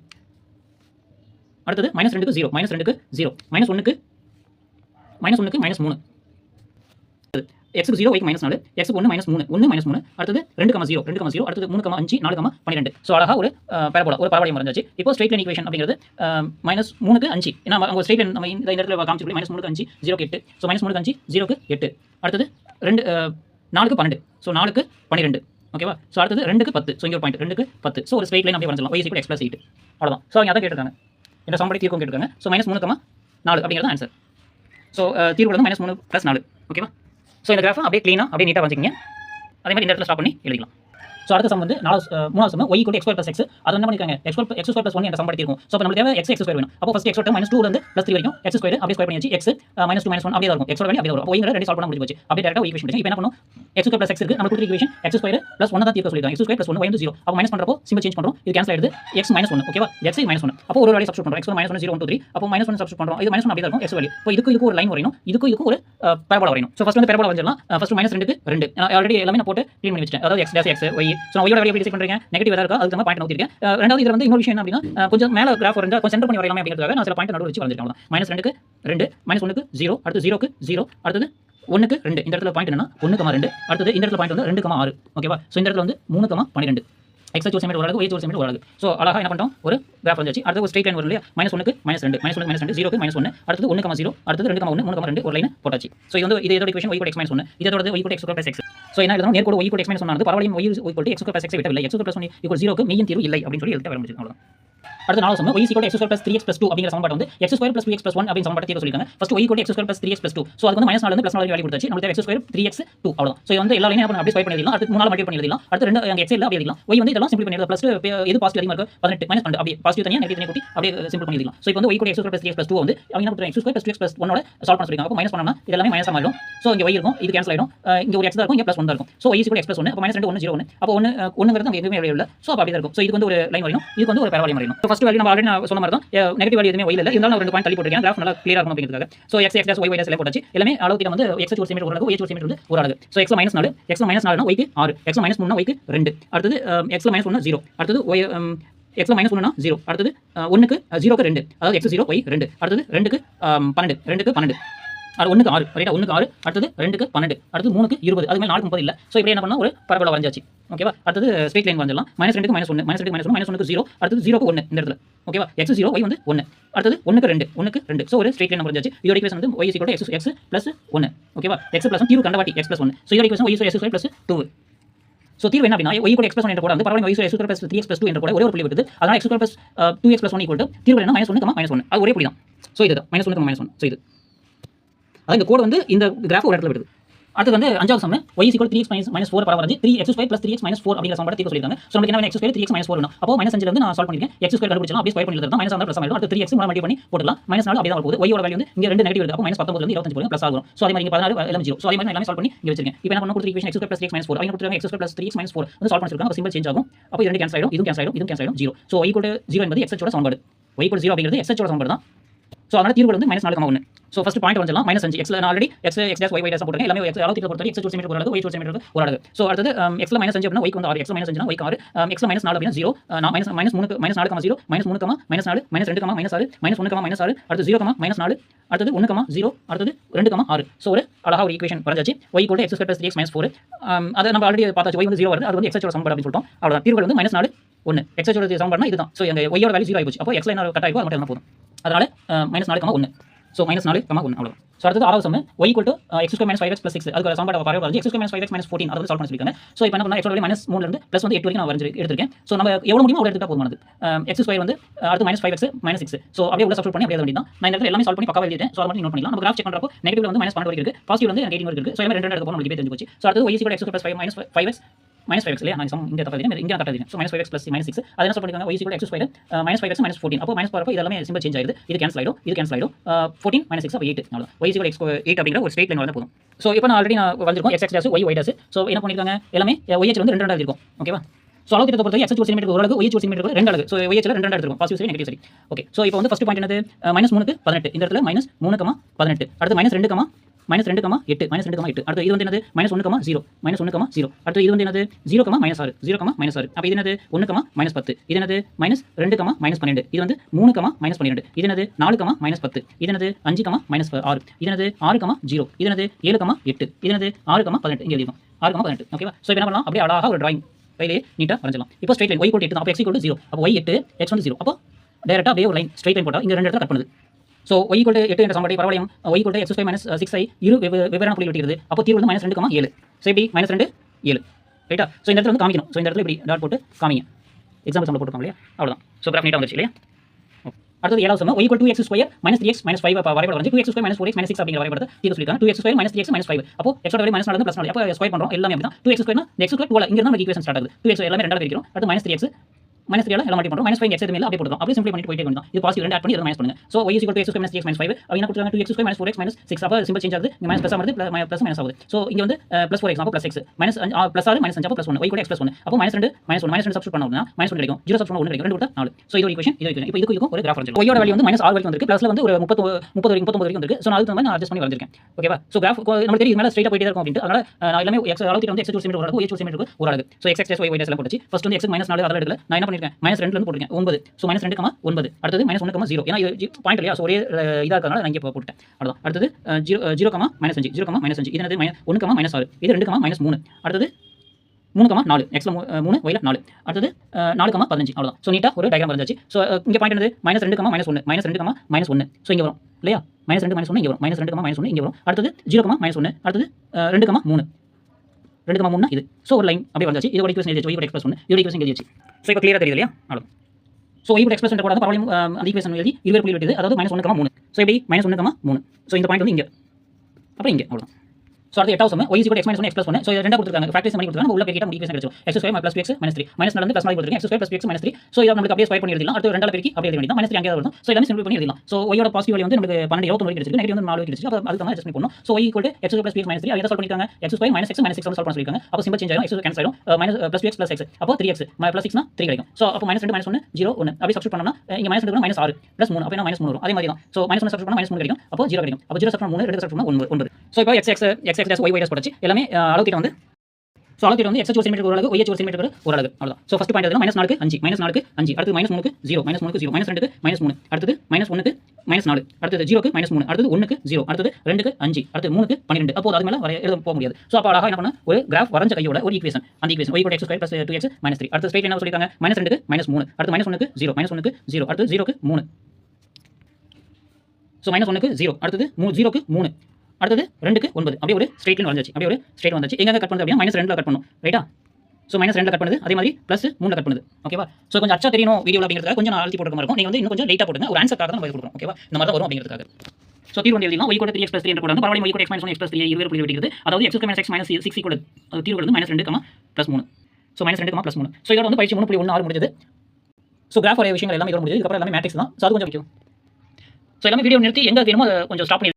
S1: அடுத்தது மைனஸ் ரெண்டுக்கு ஜீரோ மைனஸ் ரெண்டுக்கு ஜீரோ மைனஸ் ஒன்றுக்கு மைனஸ் ஒன்றுக்கு மைனஸ் மூணு. எக்ஸுக்கு ஜீரோ ஒய்க்கு மைனஸ் நாலு எக்ஸுக்கு ஒன்று மைனஸ் மூணு ஒன்று மைனஸ் மூணு அடுத்தது ரெண்டு கமா ஜீரோ ரெண்டு கமா ஜீரோ அடுத்தது மூணு கமா அஞ்சு நாலு கமா பன்னிரெண்டு. ஸோ அழகாக ஒரு பரபோலா ஒரு பரவலையம் மறந்துச்சு இப்போ ஸ்ட்ரெயிட் லைன் ஈக்குவேஷன் அப்படிங்கிறது மைனஸ் மூணுக்கு அஞ்சு. ஏன்னா அங்கே ஸ்ட்ரெயிட் லைன் நம்ம இந்த இடத்துல காமிச்சு மைனஸ் மூணுக்கு அஞ்சு ஜீரோக்கு எட்டு. ஸோ மைனஸ் மூணுக்கு அஞ்சு ஜீரோக்கு எட்டு. அடுத்தது ரெண்டு நாலுக்கு பன்னெண்டு. ஸோ நாலுக்கு பன்னிரெண்டு. ஓகேவா ஸோ அடுத்தது ரெண்டுக்கு பத்து. ஸோ இங்கே ஒரு பாயிண்ட் ரெண்டுக்கு பத்து. ஸோ ஒரு ஸ்ட்ரெயிட் லைன் அப்படியே வரைஞ்சலாம் ஒய் எக்ஸ் எயிட் அவ்வளோதான் ஸோ அவங்க அதான் கேட்டிருக்காங்க. இந்த சம்பளை தீர்க்கும் கேட்டிருக்காங்க. ஸோ மைனஸ் மூணு கமா நாலு அப்படிங்கிறது ஆன்சர் ஸோ தீர்வு வந்து மைனஸ் மூணு ப்ளஸ் நாலு. ஓகேவா ஸோ இந்த கிராஃபை அப்படியே க்ளீனாக அப்படியே நீட்டாக வச்சுக்கிங்க அதே மாதிரி இந்த இடத்துல ஸ்டாப் பண்ணி எழுதிக்கலாம். ஸோ அடுத்த சம் வந்து நாலு மூணாவது சம் ஒய் கூட எக்ஸ் ப்ளஸ் எக்ஸ் அது என்ன பண்ணிருக்காங்க? X x square plus one என்ற சம் இருக்கும் ஸோ அப்போ நம்மளுக்கு தேவை எக்ஸ் எக்ஸ் ஸ்கொயர் வேணும். அப்போ first x two minus two வந்து ப்ளஸ் த்ரீ வரைக்கும் எக்ஸ் ஸ்கொயர் அப்படியே ஸ்கொயர் பண்ணியாச்சு. X minus two minus one அப்படியே தான் இருக்கும். எக்ஸ் அப்படியே வரும். அப்போ ரெண்டு சால்வ் பண்ண முடிஞ்சு அப்படியே டேரக்டாக ஈக்குவேஷன் இப்போ என்ன பண்ணும்? எக்ஸ் ஸ்கொயர் ப்ளஸ் எக்ஸ் இருக்கு. நம்ம கொடுத்த equation x square plus one தான் தீர்க்க சொல்லிடுவோம் எக்ஸ் ஸ்கொயர் ப்ளஸ் ஒன் வந்து ஜீரோ அப்போ மைனஸ் பண்ணுறப்போ சிம்பிள் சேஞ்ச் பண்ணுறோம் இது கேன்சல் ஆயிடுது. எக்ஸ் மைனஸ் ஒன் ஓகேவா எக்ஸ் மைனஸ் ஒன் அப்போ ஒரு வேலையை சப்ஸ்ட் பண்ணுறோம் x minus one zero two three அப்போ மைனஸ் ஒன் சப்ஸ்ட் பண்ணுறோம் இது மைனஸ் ஒன் அப்படியே இருக்கும். எக்ஸ் வேல்யூ இப்போ இதுக்கு இதுக்கு ஒரு லைன் வரையணும். இதுக்கு இதுக்கு ஒரு பேரபோலா வரையணும். ஸோ ஃபஸ்ட் வந்து பேரபோலா வந்துடலாம் ஃபஸ்ட் மைனஸ் ரெண்டுக்கு ரெண்டு. ஆல்ரெடி எல்லாமே நான் போட்டு க்ளீன் பண்ணி வச்சிட்டேன். அதாவது x dash x y so ஒய்யோட வேலையை எப்படி டிசைட் பண்ணுறீங்க நெகட்டிவ் எதாவது அதுக்கு பாயிண்ட் ஊற்றிருக்கேன் ரெண்டாவது இதில் வந்து இன்னொரு விஷயம் அப்படின்னா கொஞ்சம் மேலே கிராஃப் வரைஞ்சா கொஞ்சம் சென்டர் பண்ணி வரையலாமே அப்படிங்கிறதுக்காக நான் சில பாயிண்ட் நடுவு வச்சு வரைஞ்சிருக்கேன். மைனஸ் ரெண்டுக்கு ரெண்டு மைனஸ் ஒன்றுக்கு ஜீரோ அடுத்து ஜீரோக்கு ஜீரோ அடுத்தது ஒன்றுக்கு ரெண்டு. இந்த இடத்துல பாயிண்ட் என்னன்னா ஒன்று கமா ரெண்டு. அடுத்தது இந்த இடத்துல பாயிண்ட் வந்து ரெண்டு கமா ஆறு ஓகேவா ஸோ இந்த இடத்துல வந்து மூணு கமா பன்னிரெண்டு. எக்ஸ் ஒரு செமீட்டர் ஒரு அழகு ஒய் ஒரு செமீட்டர் ஒரு அழகு ஸோ அழகாக என்ன பண்ணிட்டோம்? ஒரு கிராஃப் வந்துச்சு அடுத்து ஒரு ஸ்ட்ரெயிட் லைன் வரும் இல்லையா? மைனஸ் ஒன்று மைனஸ் ரெண்டு மைனஸ் ஒன்று மைனஸ் ரெண்டு ஜீரோக்கு மைனஸ் ஒன்று அடுத்து ஒன்று கமா ஜீரோ அடுத்து ரெண்டு கமா ஒன்று மூணு கமா ரெண்டு ஒரு லைன் போட்டாச்சு. ஸோ இது வந்து இதோட equation y equal to x minus 1 இதோட ஒய் கூட எக்ஸ் பிளஸ் எக்ஸ் ஸோ என்ன எழுதணும்? நேர்கோடு y equal to x minus 1 ஆனது Y y equal to x square விட்டவில்லை எக்ஸ் பிளஸ் plus 1 equal 0 மெய்யின் தீர்வு இல்லை அப்படின்னு சொல்லி எழுத வர முடியும் அவ்வளவுதான். அடுத்த நாலு சமம். y is 3x 2 அப்படிங்கிற சமன்பாடு வந்து x 2x 1 அப்படிங்கிற சமன்பாடு தீர்க்க சொல்லிருக்காங்க first y equal 3x 2 so அதுக்கு வந்து மைனஸ் நாலு ப்ளஸ் நாலு வேல்யூ கொடுத்தாச்சு நம்மளுக்கு x 3x 2 அவ்வளவுதான். ஸோ இது வந்து எல்லா லைனையும் அப்படியே ஸ்கொயர் பண்ணி அடுத்து மூணு நாள் பண்ணிடலாம். அடுத்து ரெண்டு அங்கே x இல்ல அப்படியே எழுதலாம் y வந்து இதெல்லாம் சிம்பிள் பண்ணிடலாம். ப்ளஸ் எது பாசிட்டிவ் அதிகமாக இருக்கு பதினெட்டு மைனஸ் பண்ணு அப்படியே பாசிட்டிவ் தனியாக நெகட்டிவ் கூட்டி அப்படியே சிம்பிள் பண்ணி ஸோ இப்போ வந்து y equal to x square 3x 2 வந்து அவங்க என்ன கொடுத்துருக்காங்க? x 2x 1 ஓட சால்வ் பண்ண சொல்லிருக்காங்க அப்போ மைனஸ் பண்ணோம்னா இது எல்லாமே மைனஸ் மாறிடும். ஸோ இங்கே y இருக்கும். இது கேன்சல் ஆயிடும். இங்க ஒரு x தான் இருக்கும். இங்க ப்ளஸ் ஒன் இருக்கும். ஸோ y x 1 மைனஸ் ரெண்டு ஒன்று ஜீரோ ஒன்று அப்போ ஒன்று ஒன்றுங்கிறது அங்கே எதுவுமே இல்லை. ஸோ அப்போ அப்படி இருக்கும். ஸோ இது வந்து ஒரு லைன் வரையும் இதுக்கு வந்து ஒரு பேரவாலியம் வரையும் ஃபஸ்ட் வேல்யூ நம்ம ஆல்ரெடி நான் சொன்ன மாதிரி தான் நெகட்டிவ் வேல்யூ எதுவுமே ஒயில் இல்லை. இருந்தாலும் ரெண்டு பாயிண்ட் தள்ளி போட்டிருக்கேன். கிராஃப் நல்லா கிளியர் ஆகும் அப்படிங்கிறதுக்காக. So x x y y எல்லாம் போட்டாச்சு. எல்லாமே அளவு தீரம் வந்து எக்ஸ் ஒரு செமீட்டர் ஒரு அளவு ஒரு செமீட்டர் வந்து ஒரு அளவு ஸோ எக்ஸ் மைனஸ் நாலு எக்ஸ் மைனஸ் நாலுனா ஒய்க்கு ஆறு. எக்ஸ் மைனஸ் மூணு ஒய்க்கு ரெண்டு. அடுத்தது எக்ஸ் மைனஸ் ஒன்று ஜீரோ அடுத்தது ஒய் எக்ஸில் மைனஸ் ஒன்றுனா ஜீரோ அடுத்தது uh, ஒன்றுக்கு ஜீரோக்கு uh, ரெண்டு. அதாவது எக்ஸ் ஜீரோ ஒய் ரெண்டு. அடுத்தது ரெண்டுக்கு um, பன்னெண்டு. ரெண்டுக்கு பன்னெண்டு. அது ஒன்றுக்கு ஆறு. ரைட்டா ஒன்றுக்கு ஆறு அடுத்தது ரெண்டுக்கு பன்னெண்டு அடுத்து மூணுக்கு இருபது. அது மாதிரி நாலு முப்பது இல்லை. ஸோ இப்படி என்ன பண்ணால் ஒரு பரபல வரைஞ்சாச்சு. ஓகேவா அடுத்தது ஸ்ட்ரீட் லைன் வரைஞ்சலாம் மைனஸ் ரெண்டுக்கு மைனஸ் ஒன்று மைனஸ் ரெண்டு மைனஸ் ஒன்று மைனஸ் ஒன்று ஜீரோ அடுத்தது ஜீரோக்கு ஒன்று இந்த இடத்துல. ஓகேவா எக்ஸ் ஜீரோ ஒய் வந்து ஒன்று அடுத்தது ஒன்றுக்கு ரெண்டு ஒன்றுக்கு ரெண்டு. ஸோ ஒரு ஸ்ட்ரீட் லைன் வரைஞ்சாச்சு. இதோட இக்வேஷன் வந்து ஒய் சிக்கோட எக்ஸ் எக்ஸ் ப்ளஸ் ஒன்று ஓகேவா எக்ஸ் ப்ளஸ் தீர்வு கண்டவாட்டி எக்ஸ் ப்ளஸ் ஒன்று ஸோ இதோட equation y x plus two so தீர்வு என்ன அப்படின்னா ஒய் கூட எக்ஸ்பிரஸ் என்ற கூட வந்து பரவாயில்ல. Y x plus three x plus two என்ற கூட ஒரே ஒரு புள்ளி விட்டு அதனால் x plus two x plus one equal தீர்வு என்ன மைனஸ் ஒன்று மைனஸ் ஒன்று அது ஒரே புள்ளி தான் ஸோ இது மைனஸ் ஒன்று மைனஸ் ஒன் ஸோ இது. அதாவது இந்த கோடு வந்து இந்த கிராஃப் ஒரு இடத்துல விடுது. அடுத்து வந்து அஞ்சாவது சம் ஒய் சிக்கல் three x minus minus four பரவாயில்ல. Three x square plus three x minus four அப்படிங்கிற சம்பளம் தீர்க்க சொல்லியிருக்காங்க. ஸோ நமக்கு என்ன x square three x minus four வேணும். அப்போ மைனஸ் அஞ்சில் வந்து நான் சால்வ் பண்ணிருக்கேன். எக்ஸ் ஸ்கொயர் கண்டுபிடிச்சலாம் அப்படியே ஸ்கொயர் பண்ணி மைனஸ் அந்த ப்ளஸ் ஆகிடும் அடுத்து த்ரீ எக்ஸ் மூணு பண்ணி போடலாம் மைனஸ் நாலு அப்படியே தான் போகுது. ஒய்யோட வேல்யூ வந்து இங்கே ரெண்டு நெகட்டிவ் இருக்கும் மைனஸ் பத்தொம்பது வந்து இருபத்தஞ்சு போகும் ப்ளஸ் ஆகும் ஸோ அதே மாதிரி இங்கே பதினாறு எல்லாம் ஜீரோ ஸோ அதே மாதிரி எல்லாமே சால்வ் பண்ணி இங்கே வச்சிருக்கேன். இப்போ என்ன பண்ணணும்? கொடுத்து x square plus three minus four அவங்க கொடுத்துருக்காங்க. X square plus three x minus four வந்து சால்வ் பண்ணிருக்காங்க. சிம்பிள் சேஞ்ச் ஆகும். அப்போ ரெண்டு கேன்சல் ஆகிடும் இதுவும் கேன்சல் ஆகிடும் இதுவும் கேன்சல் ஆகிடும் ஜீரோ ஸோ ஒய் கூட ஜீரோ என்பது எக்ஸ் ஓட சமன்பாடு. ஒய் கூட ஜீரோ அப்படிங்கிறது எக்ஸ் ஓட சமன்பாடு தான். ஸோ அதனால தீர்வு வந்து மைனஸ் நாலு கமா ஒன்று ஸோ ஃபஸ்ட் பாயிண்ட் வந்துலாம் மைனஸ் அஞ்சு. எக்ஸ்ல நான் already x x dash y y dash போட்டுருக்கேன். எல்லாமே எக்ஸ் அளவு பொறுத்தவரை எக்ஸ் சென்டிமீட்டர் ஒரு அளவு ஒய் சென்டிமீட்டர் ஒரு அளவு ஸோ அடுத்தது um, எக்ஸ்ல மைனஸ் அஞ்சு அப்படின்னா ஒய்க்கு வந்து ஆறு. எக்ஸ் மைனஸ் அஞ்சு ஒய்க்கு ஆறு. Um, எக்ஸ் மைனஸ் நாலு அப்படின்னா ஜீரோ uh, நான் மைனஸ் மைனஸ் மூணு மைனஸ் நாலு கமா ஜீரோ மைனஸ் மூணு கமா மைனஸ் நாலு மைனஸ் ரெண்டு கமா மைனஸ் ஆறு மைனஸ் ஒன்று கமா மைனஸ் ஆறு. அடுத்து ஜீரோ கமா மைனஸ் நாலு. அடுத்தது ஒன்று கமா ஜீரோ அடுத்தது ரெண்டு கமா ஆறு. ஸோ ஒரு அழகா ஒரு ஈக்குவேஷன் வரைஞ்சாச்சு. ஒய் கூட x square three x minus four அதை நம்ம ஆல்ரெடி பார்த்தாச்சு. ஒய் வந்து ஜீரோ வருது. அது வந்து எக்ஸோட சமன்பாடு அப்படின்னு சொல்லிட்டோம். அவ்வளோதான் தீர்வுகள் வந்து மைனஸ் நாலு ஒன்று எக்ஸோட சமன்பாடுனா இதுதான். ஸோ எங்கள் ஒய்யோட வேல்யூ ஜீரோ ஆயிடுச்சு அப்போ எக்ஸ்ல என்ன கட்டாயிருக்கும் அது மட்டும் இருந்தா போதும். அதனால் மைனஸ் நாலு கமா ஒன்று ஸோ மைனஸ் நாலு கமா ஒன்று அவ்வளோ ஸோ அடுத்தது ஆறாவது sum y equal to x square minus five x plus six அதுக்கு சமன்பாடு வரைய வந்து x minus five x minus fourteen அதை சால்வ் பண்ணி சொல்லிருக்காங்க ஸோ இப்போ என்ன பண்ணால் எக்ஸ் மைனஸ் மூணுலேருந்து ப்ளஸ் வந்து எட்டு வரைக்கும் நான் வரைஞ்சி எடுத்திருக்கேன். ஸோ நம்ம எவ்வளோ முடியுமோ அவ்வளோ எடுத்துட்டா போதுமானது. எக்ஸ் ஸ்கொயர் வந்து அடுத்து minus five x minus six so அப்படியே உள்ள சப்ஸ்ட் பண்ணி அப்படியே வேண்டியது நான் இந்த எல்லாமே சால்வ் பண்ணி பக்கா எழுதிட்டேன். ஸோ அதை மட்டும் நோட் பண்ணிக்கலாம். நம்ம கிராஃப் செக் பண்ணுறப்போ நெகட்டிவ் வந்து மைனஸ் பன்னெண்டு வரைக்கும் இருக்கு. பாசிட்டிவ் வந்து எயிட்டின் வரைக்கும் இருக்கு. ஸோ எல்லாமே ரெண்டு ரெண்டு எடுக்க போகிறோம் நம்மளுக்கு தெரிஞ்சு போச்சு ஸோ அடுத்து y equal x plus five minus five x minus five x இல்லையா? நான் சம் இங்கே தப்பா எழுதினேன் இங்கே கரெக்டாக எழுதினேன் so minus five x plus minus six அதை என்ன சொல்ல பண்ணிருக்காங்க y equal x square minus five x minus fourteen அப்போ மைனஸ் போகிறப்போ இதெல்லாமே சிம்பிள் சேஞ்ச் ஆயிடுது. இது கேன்சல் ஆயிடும் இது கேன்சல் ஆயிடும். ஃபோர்டின் மைனஸ் சிக்ஸ் அப்போ எயிட் அவ்வளோ ஒய் சிக்கல் எக்ஸ் எயிட் அப்படிங்கிற ஒரு ஸ்டேட் லைன் வந்து போதும். ஸோ இப்போ நான் ஆல்ரெடி நான் வந்திருக்கோம் x x dash y y dash so என்ன பண்ணிருக்காங்க எல்லாமே uh, ஒய்ஹெச் வந்து ரெண்டு ரெண்டாக இருக்கும் ஓகேவா ஸோ அளவு திட்டத்தை பொறுத்த எக்ஸ் சென்டிமீட்டர் ஒரு அளவு ஒய்ஹெச் சென்டிமீட்டர் ரெண்டு அளவு ஸோ ஒய்ஹெச்ல ரெண்டு ரெண்டு எடுத்துரும் பாசிட்டிவ் சரி நெகட்டிவ் சரி ஓகே ஸோ இப்போ வந்து ஃபஸ்ட் பாயிண்ட் என்னது? Uh, மைனஸ் மூணுக்கு பதினெட்டு. இந்த இடத்துல மைனஸ் மூணு கமா பதினெட்டு. அடுத்து மைனஸ் ரெண்டு கமா மைனஸ் ரெண்டு கமா எட்டு மைனஸ் ரெண்டு கமா எட்டு. அடுத்து இது வந்து என்னது? மைனஸ் ஒன்று கமா ஜீரோ மைனஸ் ஒன்று கமா ஜீரோ அடுத்து இது வந்து என்னது? ஜீரோ கமா மைனஸ் ஆறு ஜீரோ கமா மைனஸ் ஆறு. அப்போ இது என்னது? ஒன்று கமா மைனஸ் பத்து. இது என்னது? மைனஸ் ரெண்டு கமா மைனஸ் பன்னெண்டு இது வந்து மூணு கமா மைனஸ் பன்னிரெண்டு. இது என்னது? நாலு கமா மைனஸ் பத்து. இது என்னது? அஞ்சு கமா மைனஸ் ஆறு. இது என்னது? ஆறு கமா ஜீரோ இது என்னது? ஏழு கமா எட்டு. இது என்னது? ஆறு கமா பதினெட்டு. இங்கே எழுதிக்கும் ஆறு கமா பதினெட்டு. ஓகேவா ஸோ இப்போ என்ன பண்ணலாம்? அப்படியே அழகாக ஒரு டிராயிங் கையிலே நீட்டாக வரைஞ்சலாம் இப்போ ஸ்ட்ரைட் லைன் ஒய் கோட்டு எட்டு அப்போ எக்ஸ் கோட்டு ஜீரோ அப்போ ஒய் எட்டு எக்ஸ் வந்து ஜீரோ அப்போ டேரெக்டாக அப்படியே ஒரு லைன் ஸ்ட்ரைட் லைன் போட்டால் இங்கே ரெண்டு இடத்துல கட் பண்ணுது. ஸோ ஒய் கொண்டு எட்டு என்ற சமன்பாடு பரவாயில்லையும் ஒய் கொண்டு எக்ஸ் ஃபைவ் மைனஸ் சிக்ஸ் ஐ இரு வெவ்வேறான புள்ளி வெட்டிக்கிறது அப்போ தீர்வு வந்து மைனஸ் ரெண்டு கமா ஏழு. ஸோ எப்படி? மைனஸ் ரெண்டு ஏழு. ரைட்டா ஸோ இந்த இடத்துல வந்து காமிக்கணும். ஸோ இந்த இடத்துல இப்படி டாட் போட்டு காமிங்க. எக்ஸாம்பிள் சம்பளம் போட்டுக்கோங்க இல்லையா? அவ்வளோதான் ஸோ நீட்டாக வந்துச்சு இல்லையா? அடுத்தது ஏழாவது சமம் y two x square minus three x minus five வரைபடம் வந்து two x square minus four x minus six அப்படிங்கிற வரைபடத்தை தீர்வு சொல்லிருக்காங்க two x square minus three x minus five அப்போ எக்ஸ்ட்ரா வரை மைனஸ் நடந்து ப்ளஸ் நாலு. அப்போ ஸ்கொயர் பண்ணுறோம் எல்லாமே அப்படி தான் two x square x square twelve இங்கே நம்ம ஈக்குவேஷன் ஸ்டார்ட் ஆகுது. டூ எக்ஸ் எல்லாமே ரெண்டாவது இருக்கிறோம் அடுத்து minus three x minus three எல்லாம் மாட்டி பண்ணுறோம் மைனஸ் ஃபைவ் எக்ஸ் எதுவுமே இல்லை அப்படியே போட்டுரும் அப்படியே சிம்பிளை பண்ணிட்டு போயிட்டே வேண்டாம் இது பாசிட்டிவ் ரெண்டு ஆட் பண்ணி இதை மைனஸ் பண்ணுங்க ஸோ ஒய் சிக்கல் two X square minus X minus five அவங்க கொடுத்தாங்க two X square minus four X minus six அப்போ சிம்பிள் சேஞ்ச் ஆகுது மைனஸ் ப்ளஸ் ஆகுது ப்ளஸ் மைனஸ் ஆகுது ஸோ இங்கே வந்து ப்ளஸ் ஃபோர் எக்ஸ் அப்போ ப்ளஸ் எக்ஸ் மைனஸ் ப்ளஸ் ஆறு மைனஸ் அஞ்சு அப்போ ப்ளஸ் ஒன் ஒய் கூட எக்ஸ் ப்ளஸ் ஒன் அப்போ மைனஸ் ரெண்டு மைனஸ் ஒன் மைனஸ் ரெண்டு சப்ஸ்ட் பண்ணோம்னா மைனஸ் ஒன் கிடைக்கும் ஜீரோ சப்ஸ்ட் ஒன்று கிடைக்கும் ரெண்டு கொடுத்தா நாலு ஸோ இது ஒரு ஈக்குவேஷன் இது ஈக்குவேஷன் இப்போ இதுக்கு இதுக்கும் ஒரு கிராஃப் வரைஞ்சு ஒய்யோட வேல்யூ வந்து மைனஸ் ஆறு வரைக்கும் வந்திருக்கு ப்ளஸ்ல வந்து ஒரு முப்பது முப்பது வரைக்கும் முப்பத்தொம்பது வரைக்கும் வந்திருக்கு ஸோ நான் அதுக்கு நான் அட்ஜஸ்ட் பண்ணி வந்திருக்கேன் ஓகேவா ஸோ கிராஃப் நமக்கு தெரியும் இது மேலே ஸ்ட்ரைட்டாக போயிட்டே இருக்கும் அப்படின்ட்டு அதனால நான் எல்லாமே எக்ஸ் அளவுக்கு வந்து எக்ஸ் டூ சிமெண்ட் ஒரு அளவு ஒய் சிமெண்ட் ஒரு அளவு so x x y y எல்லாம் போட்டுச்சு ஃபஸ்ட் வந்து எக்ஸ் மைனஸ் நாலு அதில் எடுக்கல நான் என்ன பண்ணிருக்கேன். மைனஸ் ரெண்டுல இருந்து ஒன்பது. ஸோ மைனஸ் ரெண்டு கமா ஒன்பது. அடுத்தது மைனஸ் ஒன்று கமா ஜீரோ ஏன்னா பாயிண்ட் இல்லையா? ஸோ ஒரே இதாக இருக்கிறதுனால நான் இங்கே போ- போட்டுட்டேன். அவ்வளோதான் அடுத்தது ஜீரோ ஜீரோ கமா மைனஸ் அஞ்சு. ஜீரோ கமா மைனஸ் அஞ்சு. இது என்னது? மைனஸ் ஒன்று கமா மைனஸ் ஆறு. இது ரெண்டு கமா மைனஸ் மூணு. அடுத்தது மூணு கமா நாலு. எக்ஸ்ல மூணு ஒயில நாலு. அடுத்தது நாலு கமா பதினஞ்சு. அவ்வளோதான் ஸோ நீட்டாக ஒரு டயக்ராம் வரைஞ்சாச்சு. ஸோ இங்கே பாயிண்ட் என்னது? மைனஸ் ரெண்டு கமா மைனஸ் ஒன்று மைனஸ் ரெண்டு கமா மைனஸ் ஒன்று ஸோ இங்கே வரும். இல்லையா? மைனஸ் ரெண்டு மைனஸ் ஒன்று இங்கே வரும். மைனஸ் ரெண்டு கமா மைனஸ் ஒன்று இங்கே வரும். அடுத்தது ஜீரோ கமா மைனஸ் ஒன்று அடுத்தது ரெண்டு கமா மூணு. ரெண்டு கமா மூணு இது. ஸோ ஒரு லைன் அப்படியே வந்தாச்சு. இதோட ஈக்குவேஷன் எழுதிச்சு ஒய் எக்ஸ்பிரஸ் ஒன்று இதோட ஈக்குவேஷன் எழுதிச்சு ஸோ இப்போ கிளியராக தெரியுது இல்லையா? அவ்வளோ ஸோ ஒய் எக்ஸ்பிரஸ் கூட பரவாயில்ல அந்த ஈக்குவேஷன் எழுதி இருபது புள்ளி விட்டது. அதாவது மைனஸ் ஒன்று கமா மூணு. ஸோ இப்படி மைனஸ் ஒன்று கமா மூணு. ஸோ இந்த பாயிண்ட் வந்து இங்கே. அப்புறம் இங்கே அவ்வளோ ஸோ அடுத்து எட்டாவது சம் ஒய் சிக்கல் x minus one x plus one so ரெண்டா கொடுத்துருக்காங்க. ஃபேக்டரிஸ் பண்ணி கொடுத்துருக்காங்க. உள்ள பெருக்கிட்ட முடிவு கிடைக்கும் x square plus x minus three minus நடந்து ப்ளஸ் மாதிரி கொடுத்துருக்கேன். X square plus x minus three so இதை நம்மளுக்கு அப்படியே ஸ்கொயர் பண்ணி எழுதலாம் அடுத்து ரெண்டாவது பெருக்கி அப்படியே எழுத மைனஸ் த்ரீ அங்கே வரும் ஸோ எல்லாமே சிம்பிள் பண்ணி எழுதலாம் ஸோ ஒய்யோட பாசிட்டிவ் வந்து நம்மளுக்கு பன்னெண்டு இருபத்தி ஒன்று கிடைச்சிருக்கு. நெகட்டிவ் வந்து நாலு கிடைச்சிருக்கு. அப்போ அதுக்கு அட்ஜஸ்ட் பண்ணி பண்ணணும். So y equal x plus x minus three அதை சால்வ் பண்ணிருக்காங்க. X square minus x minus x solve பண்ண சொல்லிருக்காங்க அப்போ சிம்பிள் சேஞ்ச் ஆகும் எக்ஸ் கேன்சல் ஆகும் minus plus x plus x அப்போ த்ரீ எக்ஸ் ப்ளஸ் எக்ஸ்னா த்ரீ கிடைக்கும். ஸோ அப்போ மைனஸ் ரெண்டு மைனஸ் ஒன்று ஜீரோ ஒன்று அப்படி சப்ஸ்ட் பண்ணோம்னா இங்கே மைனஸ் ரெண்டு மைனஸ் ஆறு. ப்ளஸ் மூணு. அப்போ மைனஸ் மூணு வரும். அதே மாதிரி தான் ஸோ மைனஸ் ஒன்று சப்ஸ்ட் பண்ணால் மைனஸ் மூணு கிடைக்கும். அப்போ ஜீரோ கிடைக்கும். அப்போ ஜீரோ சப்ஸ்ட் மூணு ரெண்டு சப்ஸ்ட் ஒன்பது ஒன்பது. ஸோ இப்போ x x x x y y போச்சு எல்லாமே அஹ், அளவு கிட்ட வந்து ஸோ அளவு வந்து எக்ஸ் ஒரு சென்டிமீட்டர் ஒரு அளவு ஒய் ஒரு சென்டிமீட்டர் ஒரு அளவு. அவ்வளோதான் ஸோ ஃபஸ்ட் பாயிண்ட் மைனஸ் நாலுக்கு அஞ்சு மைனஸ் நாலுக்கு அஞ்சு அடுத்து மைனஸ் மூணுக்கு ஜீரோ மைனஸ் மூணுக்கு ஜீரோ மைனஸ் ரெண்டுக்கு மைனஸ் மூணு அடுத்தது மைனஸ் ஒன்றுக்கு மைனஸ் நாலு அடுத்தது ஜீரோக்கு மைனஸ் மூணு அடுத்தது ஒன்றுக்கு ஜீரோ அடுத்தது ரெண்டுக்கு அஞ்சு அடுத்து மூணுக்கு பன்னிரெண்டு. அப்போ அது மேலே வரைய எழுத போக முடியாது. ஸோ அப்போ அழகாக என்ன பண்ண ஒரு கிராஃப் வரைஞ்ச கையோட ஒரு ஈக்குவேஷன் அந்த equation y x square plus two x minus three அடுத்து ஸ்ட்ரைட் என்ன சொல்லியிருக்காங்க மைனஸ் ரெண்டுக்கு மைனஸ் மூணு அடுத்து மைனஸ் ஒன்றுக்கு ஜீரோ மைனஸ் ஒன்றுக்கு ஜீரோ அடுத்து ஜீரோக்கு மூணு. ஸோ மைனஸ் ஒன்றுக்கு ஜீரோ அடுத்தது மூணு ஜீரோக்கு மூணு. அடுத்தது ரெண்டுக்கு ஒன்பது. அப்படியே ஒரு ஸ்ட்ரைட் லைன் வந்துச்சு அப்படியே ஒரு ஸ்ட்ரெயிட் வந்துச்சு எங்கே கட் பண்ணுது அப்படின்னா மைனஸ் ரெண்டில் கட் பண்ணும். ரைட்டா ஸோ மைனஸ் ரெண்டில் கட் பண்ணுது. அதே மாதிரி ப்ளஸ் மூணில் கட் பண்ணுது. ஓகேவா ஸோ கொஞ்சம் அச்சா தெரியணும் வீடியோ அப்படிங்கிறதுக்காக கொஞ்சம் நான் அழுத்தி போட்டுக்க இருக்கும். நீங்கள் வந்து இன்னும் கொஞ்சம் லைட்டாக போட்டுங்க. ஒரு ஆன்சருக்காக தான் நம்ம கொடுக்கும் ஓகேவா இந்த மாதிரி தான் வரும் அப்படிங்கிறதுக்காக. ஸோ தீர்வு வந்து எழுதினா ஒய் கூட த்ரீ எக்ஸ் த்ரீ என்று கூட பரவாயில்ல. ஒய் கூட x minus one x three இருபது புள்ளி வெட்டிக்கிறது அதாவது x minus x minus six கூட அது தீர்வு வந்து மைனஸ் ரெண்டு கமா ப்ளஸ் மூணு. ஸோ மைனஸ் ரெண்டு கமா ப்ளஸ் மூணு. ஸோ இதோட வந்து பயிற்சி மூணு புள்ளி ஒன்று ஆறு முடிஞ்சது. ஸோ கிராஃப் ஒரே விஷயங்கள் எல்லாமே இதோட முடிஞ்சது. இதுக்கப்புறம் எல்லாமே மேட்ரிக்ஸ் தான். ஸோ அது கொஞ்சம் முக்கியம் ஸோ எல்லாமே வீடியோ நிறுத்தி எங்கே வேணுமோ கொஞ்சம் ஸ்டாப் பண்ணி